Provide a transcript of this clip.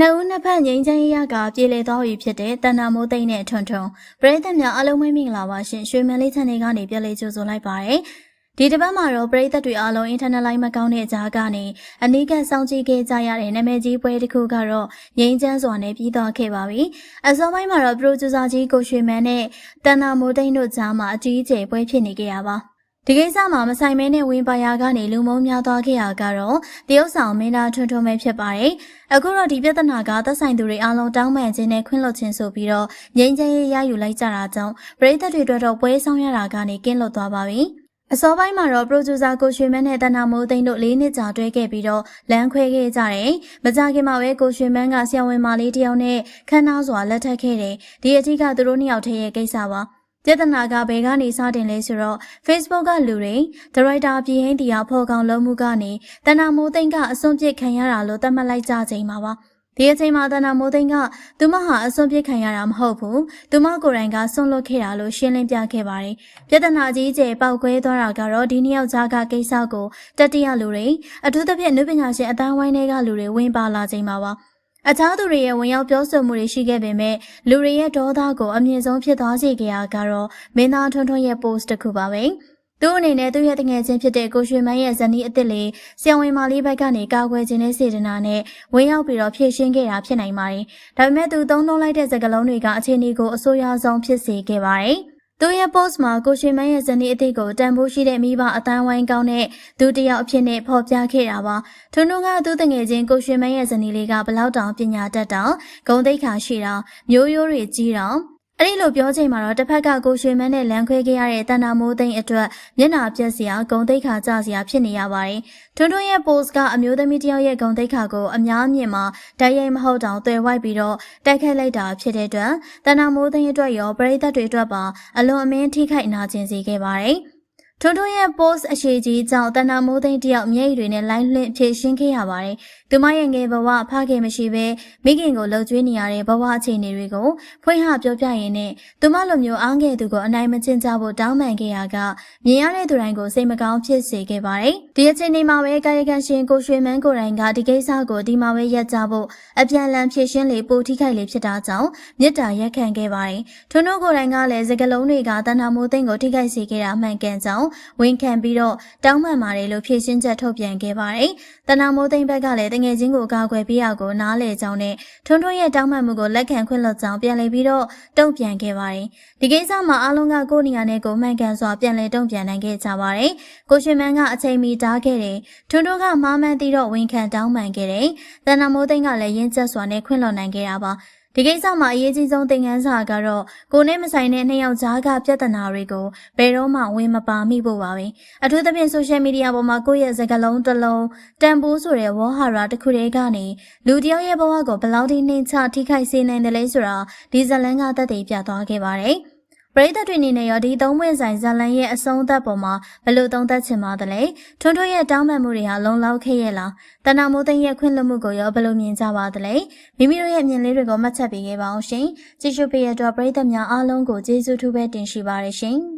နှစ်ဦးနှစ်ဖက်ငိမ့်ချမ်းရကပြည်လေသွားပြီဖြစ်တဲ့တဏ္ဍမိုးသိမ့်နဲ့ထွန်းထွန်းပရိသတ်များအားလုံးမင်္ဂလာပါရှင်ရွှေမန်လေးချန်နယ်ကနေပြန်လေးကြိုဆိုလိုက်ပါရယ်ဒီတစ်ပတ်မှာတော့ပရိသတ်တွေအားလုံးအင်တာနက်လိုင်းမကောင်းတဲ့ကြားကနေအနီးကပ်စောင့်ကြည့်ခဲ့ကြရတဲ့နာမည်ကြီးပွဲတစ်ခုကတော့ငိမ့်ချမ်းစွာနဲ့ပြီးသွားခဲ့ပါပြီအစောပိုင်းမှာတော့ပရိုဂျူဆာကြီးကိုရွှေမန်နဲ့တဏ္ဍမိုးသိမ့်တို့ကြားမှာအကြီးအကျယ်ပွဲဖြစ်နေကြရပါ ဒီကိစ္စမှာမဆိုင်မဲနဲ့ဝင်းပါယာကနေလူမုံများသွားခဲ့ရကတော့တရုတ်ဆောင်မင်းသားထွန်းထွန်းပဲဖြစ်ပါတယ်။အခုတော့ဒီပြဿနာကသက်ဆိုင်သူတွေအားလုံးတောင်းပန်ခြင်းနဲ့ခွင့်လွှတ်ခြင်းဆိုပြီးတော့ငြိမ်းချမ်းရေးရယူလိုက်ကြတာကြောင့်ပြည်သက်တွေအတွက်တော့ပွဲဆောင်ရတာကနေကင်းလွတ်သွားပါပြီ။အစောပိုင်းမှာတော့ producer ကိုရွှေမန်းနဲ့တနာမိုးသိန်းတို့၄နှစ်ကြာတွဲခဲ့ပြီးတော့လမ်းခွဲခဲ့ကြတယ်။မကြခင်မှာပဲကိုရွှေမန်းကဆရာဝန်မလေးတယောက်နဲ့ခန်းနာစွာလက်ထပ်ခဲ့တယ်။ဒီအထက်ကသူတို့နှစ်ယောက်ထဲရဲ့ကိစ္စပါ။ ပြဿနာကဘယ်ကနေစတင်လဲဆိုတော့ Facebook ကလူတွေဒရိုက်တာပြည်ဟင်းတီယာဖော်ကောင်လုံးမှုကနေတဏမိုးသိန်းကအစွန့်ပစ်ခံရတာလို့သတ်မှတ်လိုက်ကြချိန်မှာပါဒီအချိန်မှာတဏမိုးသိန်းကသူမဟာအစွန့်ပစ်ခံရတာမဟုတ်ဘူးသူမကိုယ်တိုင်ကစွန့်လွတ်ခဲ့တာလို့ရှင်းလင်းပြခဲ့ပါတယ်ပြဿနာကြီးကျယ်ပေါက်ကွဲသွားတာကတော့ဒီနှစ်ယောက်ကြားကကိစ္စကိုတတိယလူတွေအထူးသဖြင့်နုပညာရှင်အတိုင်းဝိုင်းတွေကလူတွေဝင်ပါလာချိန်မှာပါ အခြားသူတွေရဲ့ဝင်ရောက်ပြောဆိုမှုတွေရှိခဲ့ပေမဲ့လူတွေရဲ့ဒေါသကိုအမြင့်ဆုံးဖြစ်သွားစေခဲ့ရကတော့မင်းသားထွန်းထွန်းရဲ့ post တစ်ခုပါပဲ။သူ့အနေနဲ့သူ့ရဲ့တငယ်ချင်းဖြစ်တဲ့ကိုရွှေမန်းရဲ့ဇနီးအစ်စ်လေးဆီယဝင်မာလေးဘက်ကနေကာကွယ်ခြင်းနဲ့စေတနာနဲ့ဝင်ရောက်ပြီးတော့ဖြည့်ရှင်းခဲ့တာဖြစ်နိုင်ပါတယ်။ဒါပေမဲ့သူသုံးလုံးလိုက်တဲ့စကားလုံးတွေကအခြေအနေကိုအဆိုးရွားဆုံးဖြစ်စေခဲ့ပါတယ်။ သူရဲ့ post မှာကိုရွှေမန်းရဲ့ဇနီးအသစ်ကိုတန်ဖိုးရှိတဲ့မိဘအတိုင်းဝိုင်းကောင်းတဲ့ဒုတိယအဖြစ်နဲ့ဖော်ပြခဲ့တာပါ။ထွန်းထွန်းကသူ့တငယ်ချင်းကိုရွှေမန်းရဲ့ဇနီးလေးကဘလောက်တောင်ပညာတတ်တောင်ဂုံတိတ်ခါရှိတောင်မျိုးရိုးတွေကြီးတောင် အဲ့ဒီလိုပြောချိန်မှာတော့တစ်ဖက်ကကိုရွှေမန်းနဲ့လမ်းခွဲခဲ့ရတဲ့တန်တာမိုးသိန်းအတွက်မျက်နှာပြက်စရာဂုံတိတ်ခါကြစရာဖြစ်နေရပါတယ်။ထွန်းထွန်းရဲ့ post ကအမျိုးသမီးတစ်ယောက်ရဲ့ဂုံတိတ်ခါကိုအများမြင်မှာတိုက်ရိုက်မဟုတ်တောင်တွေ့ဝိုက်ပြီးတော့တိုက်ခိုက်လိုက်တာဖြစ်တဲ့အတွက်တန်တာမိုးသိန်းအတွက်ရောပရိသတ်တွေအတွက်ပါအလွန်အမင်းထိခိုက်နာကျင်စေခဲ့ပါတယ်။ ထွန်းထွန်းရဲ့ post အရှိကြီးကြောင့်တဏ္ဍမိုးသိန်းတယောက်မျက်ရည်တွေနဲ့လိုင်းလွင့်ဖြည့်ရှင်းခဲ့ရပါတယ်။သူမရဲ့ငယ်ဘဝဖခင်မရှိဘဲမိခင်ကိုလှုပ်ကြွေးနေရတဲ့ဘဝအခြေအနေတွေကိုဖွင့်ဟပြောပြရင်းနဲ့သူမလိုမျိုးအားငယ်သူကိုအနိုင်မကျင့်ကြဖို့တောင်းပန်ခဲ့ရကမြင်ရတဲ့သူတိုင်းကိုစိတ်မကောင်းဖြစ်စေခဲ့ပါတယ်။ဒီအချိန်ဒီမှာပဲကာယကံရှင်ကိုရွှေမန်းကိုတိုင်ကဒီကိစ္စကိုဒီမှာပဲရက်ကြဖို့အပြန်လန်ဖြည့်ရှင်းလေပိုထိခိုက်လေဖြစ်တာကြောင့်မေတ္တာရက်ခံခဲ့ပါတယ်။ထွန်းထွန်းကိုတိုင်ကလည်းစကလုံးတွေကတဏ္ဍမိုးသိန်းကိုထိခိုက်စေခဲ့တာမှန်ကန်ကြောင်းဝန်ခံပြီးတော့တောင်းပန်ပါတယ်လို့ဖြည့်ရှင်းချက်ထုတ်ပြန်ခဲ့ပါတယ်။တနာမိုးသိမ့်ဘက်ကလည်းတငယ်ချင်းကိုကာကွယ်ပေးရကိုနားလေကြောင်းနဲ့ထွန်းထွန်းရဲ့တောင်းပန်မှုကိုလက်ခံခွင့်လွှတ်ကြောင်းပြန်လည်ပြီးတော့တုံ့ပြန်ခဲ့ပါတယ်။ဒီကိစ္စမှာအားလုံးကကိုနေရာနဲ့ကိုမှန်ကန်စွာပြန်လည်တုံ့ပြန်နိုင်ခဲ့ကြပါတယ်။ကိုရှင်မန်းကအချိန်မီတားခဲ့တယ်။ထွန်းထွန်းကမှားမှန်းပြီးတော့ဝန်ခံတောင်းပန်ခဲ့တယ်။တနာမိုးသိမ့်ကလည်းရင်းချက်စွာနဲ့ခွင့်လွှတ်နိုင်ခဲ့တာပါ။ ဒီကိစ္စမှာအရေးကြီးဆုံးသင်ခန်းစာကတော့ကိုနဲ့မဆိုင်တဲ့နှစ်ယောက်ကြားကပြဿနာတွေကိုဘယ်တော့မှဝင်မပါမိဖို့ပါပဲအထူးသဖြင့် social media ပေါ်မှာကိုယ့်ရဲ့စကားလုံးတစ်လုံးတန်ဖိုးဆိုတဲ့ဝေါ်ဟာရာတစ်ခုတည်းကနေလူတယောက်ရဲ့ဘဝကိုဘယ်လောက်ထိနှိမ်ချထိခိုက်စေနိုင်တယ်လဲဆိုတာဒီဇလန်ကသက်သေပြသွားခဲ့ပါတယ်။ ပရိသတ်တွေအနေနဲ့ရောဒီသုံးပွင့်ဆိုင်ဇာလန်ရဲ့အဆုံးသက်ပေါ်မှာဘယ်လိုသုံးသပ်ချင်ပါသလဲထွန်းထွန်းရဲ့တောင်းပန်မှုတွေဟာလုံလောက်ခဲ့ရဲ့လားတဏမိုးသိန်းရဲ့ခွင့်လွှတ်မှုကိုရောဘယ်လိုမြင်ကြပါသလဲမိမိတို့ရဲ့အမြင်လေးတွေကိုမှတ်ချက်ပေးခဲ့ပါအောင်ရှင်ကြည့်ရှုပေးရတော့ပရိသတ်များအားလုံးကိုကျေးဇူးထူးပဲတင်ရှိပါရရှင်